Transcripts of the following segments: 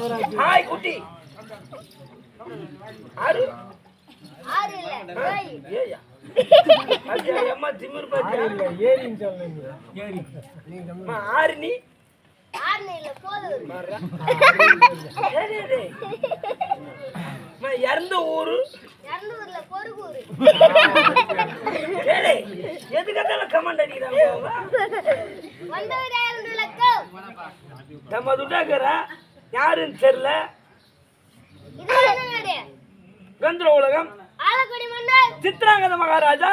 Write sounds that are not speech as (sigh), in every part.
Hi குட்டி. ஆறு ஆறு இல்ல. ஏய். ஏயா. அஜய் அம்மா திமிர் பாத்தியா ஏரின்னு சொல்லுங்க. ஏரி அம்மா, ஆறு நீ? ஆறு இல்ல. போதும். டேய், டேய், டேய். அம்மா, இறந்த ஊரு எதுக்கு கமெண்ட் அடிக்கிறாங்க? வந்தவர் நம்ம துட்டாக்கிற? யாருன்னு தெரியல. கந்திர உலகம். சித்ராங்கத மகாராஜா.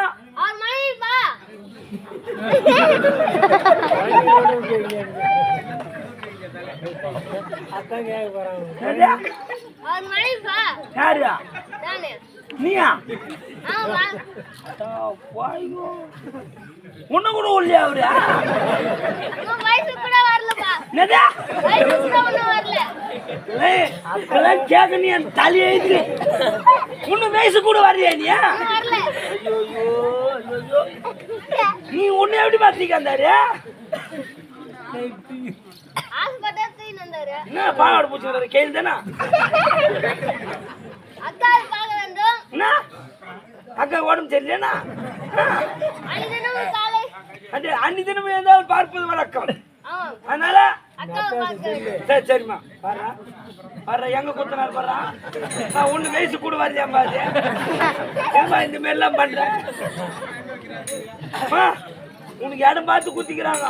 தானே நீயா? உன்ன கூட இல்லையா அவரு? வயசு கூட வரலப்பா. என்னதா? வயசு கூட ஒண்ணும் வரல. அதெல்லாம் கேட்க நீ என் தலையை எழுதி உன்ன வயசு கூட வரையா நீ? நீ உன்னை எப்படி தூக்கின்னு வந்தாரு. என்ன பாவாடை பூச்சி கேள்வி தானே? அக்காவை பார்க்க வேண்டும். என்ன? அக்கா உடம்பு அது அன்னி தினமும் இருந்தாலும் பார்ப்பது வழக்கம். அதனால சரி. சரிம்மா. வர்றா. வர்ற எங்க குத்தனார் வர்றா? நான் ஒண்ணு வயசு கூட வரலையா பாரு ஏம்மா இந்த மாதிரிலாம் பண்றேன் அம்மா, உனக்கு இடம் பார்த்து குத்திக்கிறாங்க.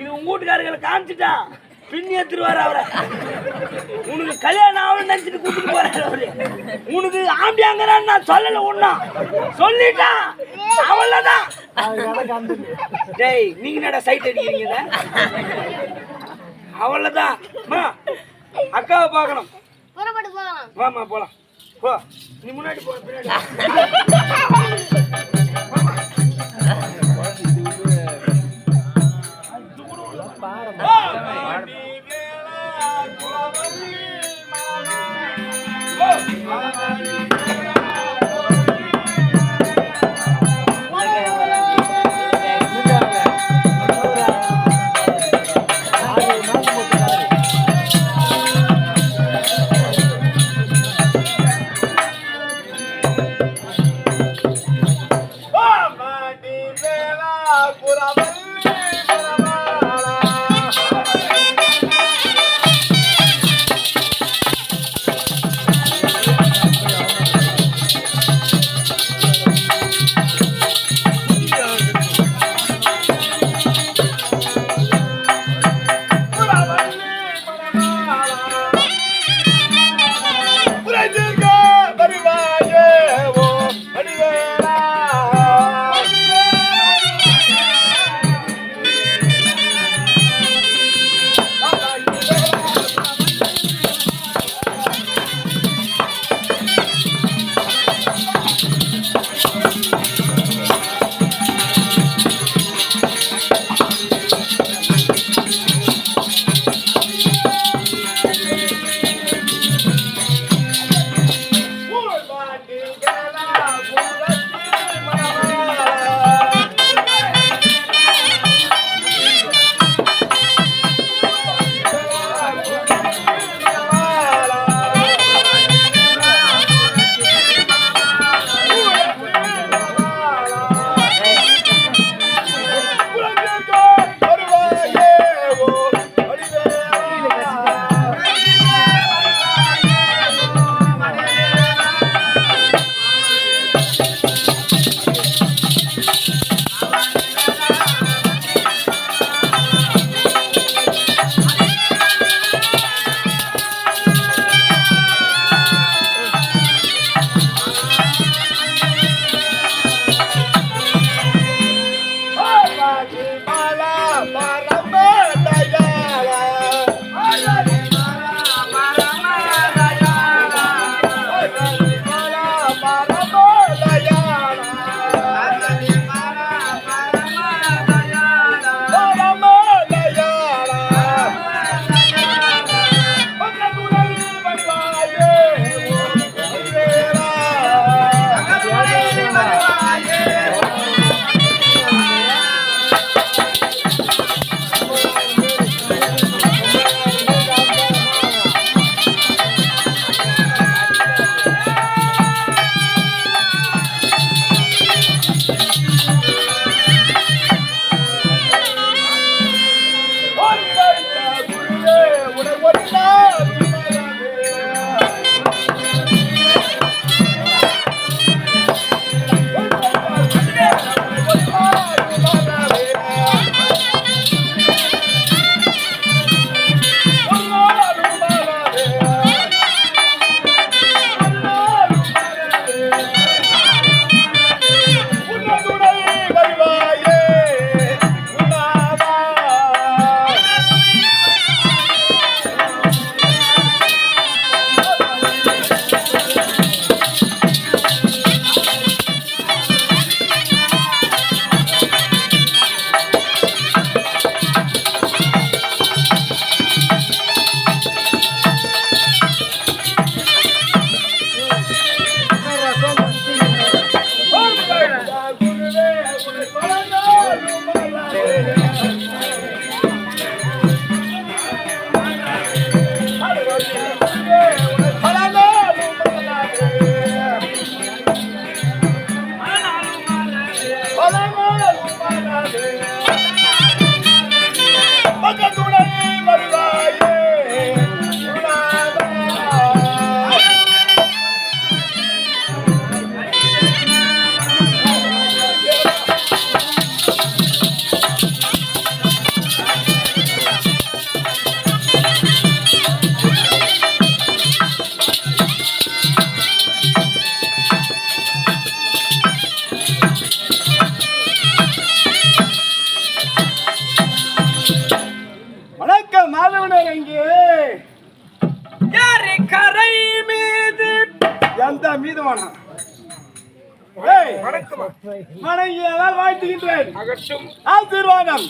இது உங்க வீட்டுக்காரர்களை காமிச்சிட்டா? பின்னி எடுத்துருவாரு அவரை. உனக்கு கல்யாணம் ஆகணும்னு நினைச்சிட்டு கூட்டிட்டு போறாரு அவரு. உனக்கு ஆம்பியாங்கிறான்னு நான் சொல்லல ஒண்ணா சொல்லிட்டான் அவ்வளவுதான். டேய் நீங்க என்னடா சைட் அடிக்கிறீங்க அவ்வளவுதான். அம்மா, அக்காவை பார்க்கணும். வாமா போலாம். போ. நீ முன்னாடி போ பின்னாடி (laughs)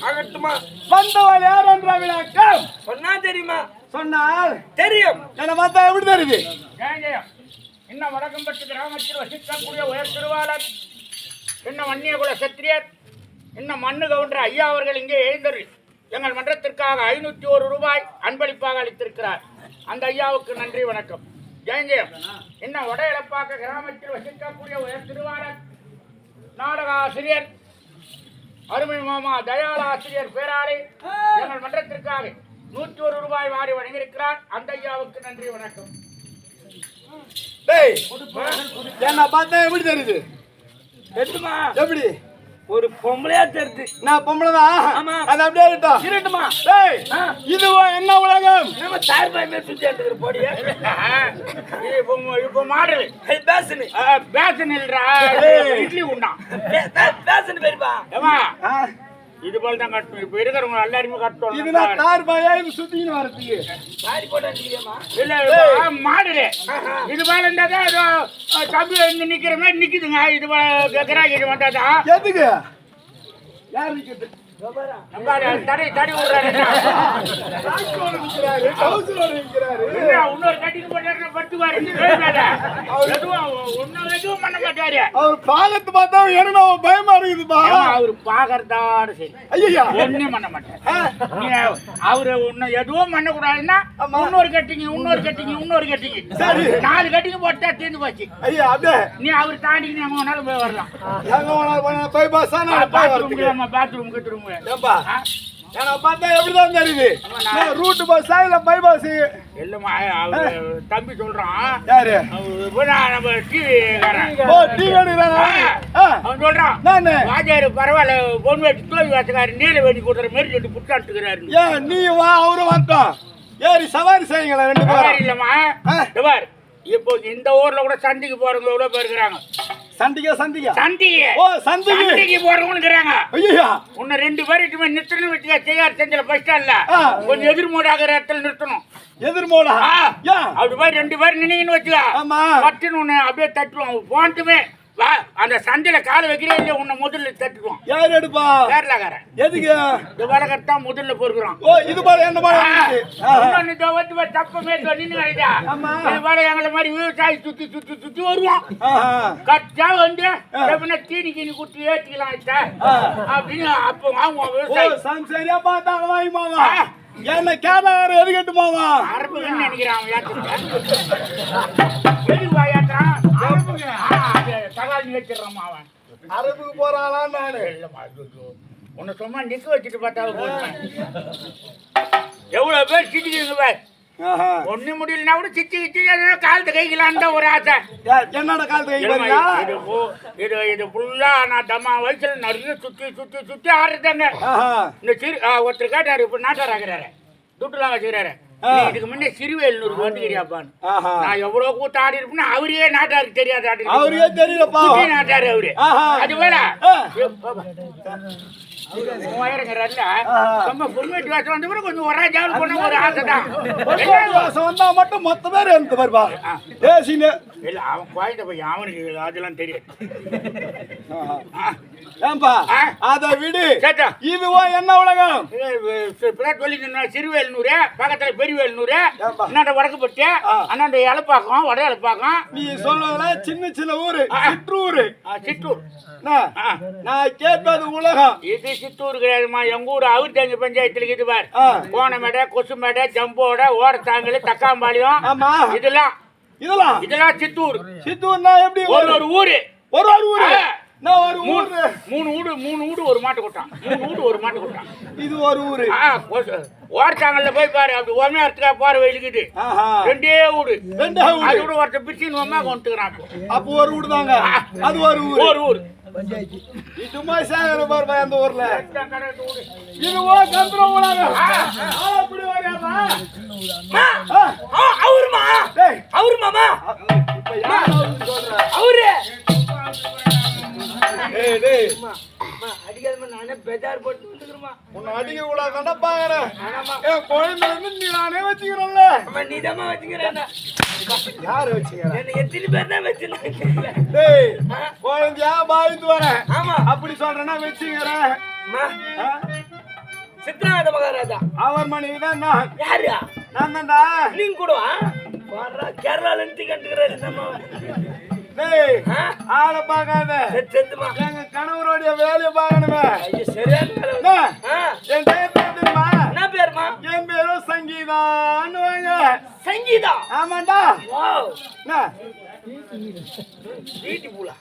அகட்டுமா? வந்தவள் யார் என்ற விளக்கம். சொன்னா தெரியுமா? சொன்னால் தெரியும். என்ன பார்த்தா எப்படி தெரியுது? இன்னும் வடக்கம்பட்டு கிராமத்தில் வசிக்கக்கூடிய உயர் திருவாளர் இன்னும் வன்னியகுல சத்திரியர் இன்னும் மண்ணு கவுண்டர் ஐயா அவர்கள் இங்கே எழுந்தரு எங்கள் மன்றத்திற்காக ஐநூற்றி ஒரு ரூபாய் அன்பளிப்பாக அளித்திருக்கிறார். அந்த ஐயாவுக்கு நன்றி வணக்கம். ஜெயஞ்செயம் இன்னும் வட இழப்பாக்க கிராமத்தில் வசிக்கக்கூடிய உயர் திருவாளர் நாடக ஆசிரியர் அருமை மாமா தயாள ஆசிரியர் பேராளி எங்கள் மன்றத்திற்காக நூற்றி ஒரு ரூபாய் வாரி வழங்கியிருக்கிறார். அந்த ஐயாவுக்கு நன்றி வணக்கம். டேய் என்ன பார்த்தா எப்படி தெரியுது? எப்படி? ஒரு பொம்பளையா தெரியுது நான் பொம்பளை தான் ஆமா. அது அப்படியே இருக்கட்டும். இருட்டுமா டேய். இதுவா என்ன உலகம்? நம்ம தாய் பாய் மேல் சுத்தி எடுத்துக்கிற போடிய (laughs) இப்போ இப்போ மாடல். பேசுனு. பேசன் இல்லடா. இட்லி உண்ணா. பேசுனு பெரியப்பா. ஏமா இது போல தான் கட்டணும். இப்போ இருக்கிறவங்க எல்லாருமே கட்டணும். இது நான் தார் பாயா இது சுத்தின்னு வரதுக்கு சாரி போட்டு அடிக்கிறியாமா இல்ல மாடலு இது போல இருந்தா தான் ஏதோ தம்பி இங்க நிக்கிற மாதிரி நிக்குதுங்க. இது போல கிராக்கி இது வந்தாதான். எதுக்கு? யார் நிக்கிறது? தடி தடி விடுறாரு. ராஜ்கோல நிக்கிறாரு கவுன்சிலர் நிக்கிறாரு என்ன, இன்னொரு கட்டிக்கு போட்டு படுத்துவாரு எதுவும் ஒன்னும் எதுவும் பண்ண மாட்டாரு. அவர் பாகத்து பார்த்தா எனக்கு பயமா இருக்குதுப்பா. அவரு பாக்கறதாரு சரி ஐயா ஒண்ணும் பண்ண மாட்டாரு. அவரு உன்னை எதுவும் பண்ணக்கூடாதுன்னா ஆமா. இன்னொரு கட்டிங்க இன்னொரு கட்டிங்க இன்னொரு கட்டிங்க சரி. நாலு கட்டிங்க போட்டா தீர்ந்து போச்சு. ஐயா அப்படியே நீ அவர் தாண்டி நீ எங்க வேணாலும் போய் வரலாம். எங்க வேணாலும் பாத்ரூம் பாத்ரூம் ஏப்பா எனக்கு பார்த்தா எப்படிதான் தெரியுது? ரூட் பஸ்ஸா இல்ல பை பாஸ் இல்லம்மா தம்பி சொல்றான். யாரு? நம்ம டிவி ஓ டீ எடுக்கிறானா ஆ, அவன் சொல்றான் நானு? வாஜாரு பரவாயில்ல பொன் வெட்டி தோல்வி வாசக்காரு நீல வெட்டி கொடுக்குற மாதிரி சொல்லி புட்டாட்டுக்கிறாரு ஏன் நீ வா அவரும் வரட்டும் ஏறி சவாரி செய்யுங்களேன் ரெண்டு பேரும். இல்லம்மா. இப்போ இந்த ஊர்ல கூட சண்டைக்கு போறவங்க எவ்வளவு பேர் இருக்கிறாங்க? சந்திக்க சந்திக்க. சண்டைக்கு ஓ சந்திக்கு. சண்டைக்கு போறவங்க இருக்கிறாங்க ஐயா உன்னை ரெண்டு இட்டுமே நிறுத்தணும் வச்சுக்க செய்யார் செஞ்சல இல்ல ஆ. கொஞ்சம் எதிர்மோடாகிற இடத்துல நிறுத்தணும். எதிர்மோடா? அப்படி போய் ரெண்டு பேரும் நினைங்கன்னு வச்சுக்க. ஆமா. பட்டுன்னு உன்னை அப்படியே தட்டுவான் போன்ட்டுமே. வா அந்த சந்தையில காலை வைக்கிறே இல்லையா உன்னை முதல்ல தட்டுவான் யார் எடுப்பா கேரளாக்காரன் எதுக்கு இந்த வடகத்தான் முதல்ல பொறுக்குறான் ஓ இது போல என்ன போல இருக்கு. ஆ. ஆமா. எங்களை மாதிரி விவசாயி சுத்தி சுத்தி சுத்தி ஆஹா. கச்சா வந்து எப்படின்னா தீனி கீனி குத்தி ஏற்றிக்கலாம். அப்படின்னு அப்போ வாங்குவோம் விவசாயி சம்சரியா பார்த்தா வாங்கி. என்ன கேதார எது கட்டு அவன் அரபுக்கு போறாளா நானு. உன்னை சும்மா நிக்க வச்சுட்டு பார்த்தா போதும் இவ்வளவு பேர் சிரிக்கிறீங்க பார். ஒண்ணு முடியலன்னா கூட சிச்சி கிச்சி காலத்து கைக்கலான்னு தான் ஒரு ஆசை. என்னடா காலத்து கை இல்லம்மா, பாருங்க இது இது இது ஃபுல்லா நான் தம்மா வயசுல நிறைய சுத்தி சுத்தி சுத்தி ஆடுறதாங்க இந்த சிறு ஒருத்தர் கேட்டாரு இப்ப நாட்டார் ஆகிறாரு. துட்டுலாம் வச்சுக்கிறாரு. இதுக்கு முன்னே சிறுவேல்னூருக்கு வந்துக்கிறியாப்பான்னு நான் எவ்வளவு கூத்து ஆடி இருப்பேன்னா அவரே நாட்டாருக்கு தெரியாது ஆடி. அவருக்கே தெரியலப்பா. நாட்டாரு அவரு. அது வேற மட்டும் மொத்த பேர் இருந்து பாருப்பா ஏசினு இல்ல அவன் குழந்தை பையன் அவனுக்கு அதெல்லாம் தெரியாது. ஏன்பா? அத விடு. இதுவோ என்ன உலகம்? சிறுவேல்நூறு பக்கத்துல பெரியவேல்நூறு? அண்ணாண்ட வடக்குப்பட்டு. அண்ணாண்ட இலப்பாக்கம் வட இலப்பாக்கம் நீ சொல்வதுல சின்ன சின்ன ஊரு. சிற்றூரு? ஆ. நான் கேட்பது உலகம். இது சித்தூர் கிடையாதுமா எங்க ஊர் அவிர்தஞ்சு பஞ்சாயத்துல இருக்குது பார். கோணமேடை கொசுமேடை ஜம்போட ஓரத்தாங்கல் தக்காம்பாளையம். இதெல்லாம். இதெல்லாம். இதெல்லாம் சித்தூர். சித்தூர்னா எப்படி ஒரு ஒரு ஊரு. ஒரு ஒரு ஊரு. மூணு ஊரு? மூணு வீடு ஒரு மாட்டு கொட்டான். மூணு வீடு ஒரு மாட்டு கொட்டான். இது ஒரு ஊரு. ஓரத்தாங்கல்ல போய் பாரு அப்படி உண்மையா பாரு இருக்குது ஆஹா. ரெண்டே வீடு ரெண்டா கூட ஒருத்தர் பிரிச்சு அம்மா கொண்டுக்கிறான் அப்போ ஒரு ஊரு தாங்க அது ஒரு ஊரு. ஒரு ஊர். இதுமா சேகர பாருப்பா அந்த ஊர்ல இதுவோ கந்திரம் உலகம் ஆ, அப்படி வரையாப்பா ஆ, அவருமா டேய் அவரு மாமா? அவரு டேய் டேய் அம்மா, அடிக்காதம்மா நானே பெஜார் போட்டு வந்துக்கிறேம்மா உன்னை அடிக்க என் குழந்தை நீ நானே வச்சுக்கிறேன்ல அம்மா நீ தான் வச்சுக்கிறேன் யாரு வச்சுக்கிறேன் என்ன எத்தனை பேர் தான் வச்சுருந்தேன் டேய் குழந்தையா பாய்ந்து வரேன் ஆமா. அப்படி சொல்றேன்னா வச்சுக்கிறேன்? சித்ராத மகாராஜா. அவர் மனைவி தான் நான். யாரு? நான் தான்டா. நீங்க கூட வர்றா கேரளால இருந்து கண்டுக்கிறாரு நம்ம டேய் ஆ? ஆளை பார்க்காத. செத்து செத்துமா எங்க கணவருடைய வேலையை பார்க்கணுமே. ஐயோ சரியான என் பேருமா என் பேரும் சங்கீதான்னு வாங்க. சங்கீதா? ஆமாண்டா. வீட்டு பூலா.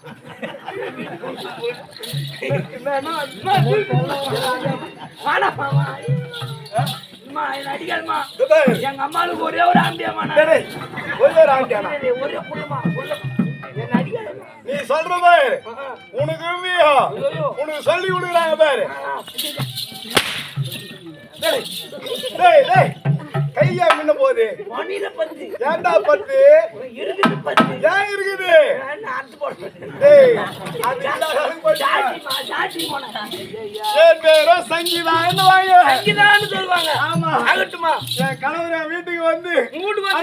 அடிக்காதம்மா. எங்க அம்மாளுக்கு ஒரே ஒரு ஆம்பியாமா ஒரே? டேய், ஒரே புள்ளமா புள்ள. என்ன அடிக்காதம்மா. நீ சொல்ற பாரு. உனக்கு. உனக்கு சொல்லி கொடுக்குறாங்க பாரு? டேய், டேய், டேய், கையா முன்ன போகுது மணியில பத்து. ஏன்டா பத்து? இருக்குது பத்து. ஏன் இருக்குது? நான் அறுத்து போடுறேன் டேய் அது இல்லாத அளவுக்கு போச்சு. ஜாட்டிமா ஜாட்டி போனேன் என் பேரும் சங்கீதான்னு வாங்க சங்கீதான்னு சொல்லுவாங்க. ஆமா. ஆகட்டுமா என் கணவர் என் வீட்டுக்கு வந்து வீட்டுக்கு வந்து.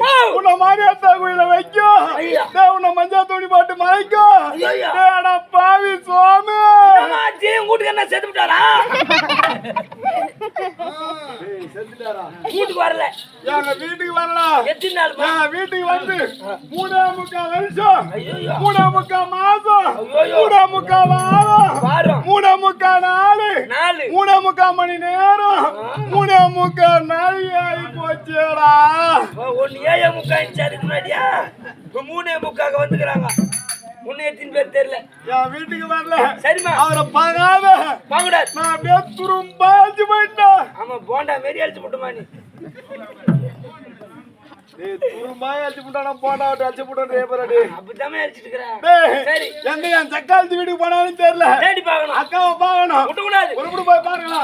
ஓ. உன்னை மாரியாத்தா கோயில வைக்கும் உன்னை மஞ்சள் துணி போட்டு மறைக்கும் ஐயா. டேய், அட பாவி சோமு வீட்டுக்கு என்ன செத்து விட்டாரா? வீட்டுக்கு வரல. எங்க வீட்டுக்கு வரலாம் எத்தனை வீட்டுக்கு வந்து மூணே முக்கால் வருஷம் மூணே முக்கால் மாசம். மூணே முக்கால் வாரம். மூணே முக்கால் நாலு மூணே முக்கால் மணி நேரம் மூணே முக்கால் நாள் ஆகி போச்சுடா ஒன்னு ஏழே முக்கா இன்ச்சு அதுக்கு முன்னாடியா? மூணே முக்காக வந்துக்கிறாங்க. எத்தனை பேர் தெரியல. என் வீட்டுக்கு வரல. சரிம்மா. அவரை பார்க்காத வாங்கடாது நான் அப்படியே துரும்பாச்சு போயிட்டேன். ஆமா போண்டா மாரி அழிச்சு போட்டுமா நீ? வீட்டுக்கு போனாலும் தெரியல. அக்காவை விட்டக்கூடாது. ஒரு போய் பாருங்களா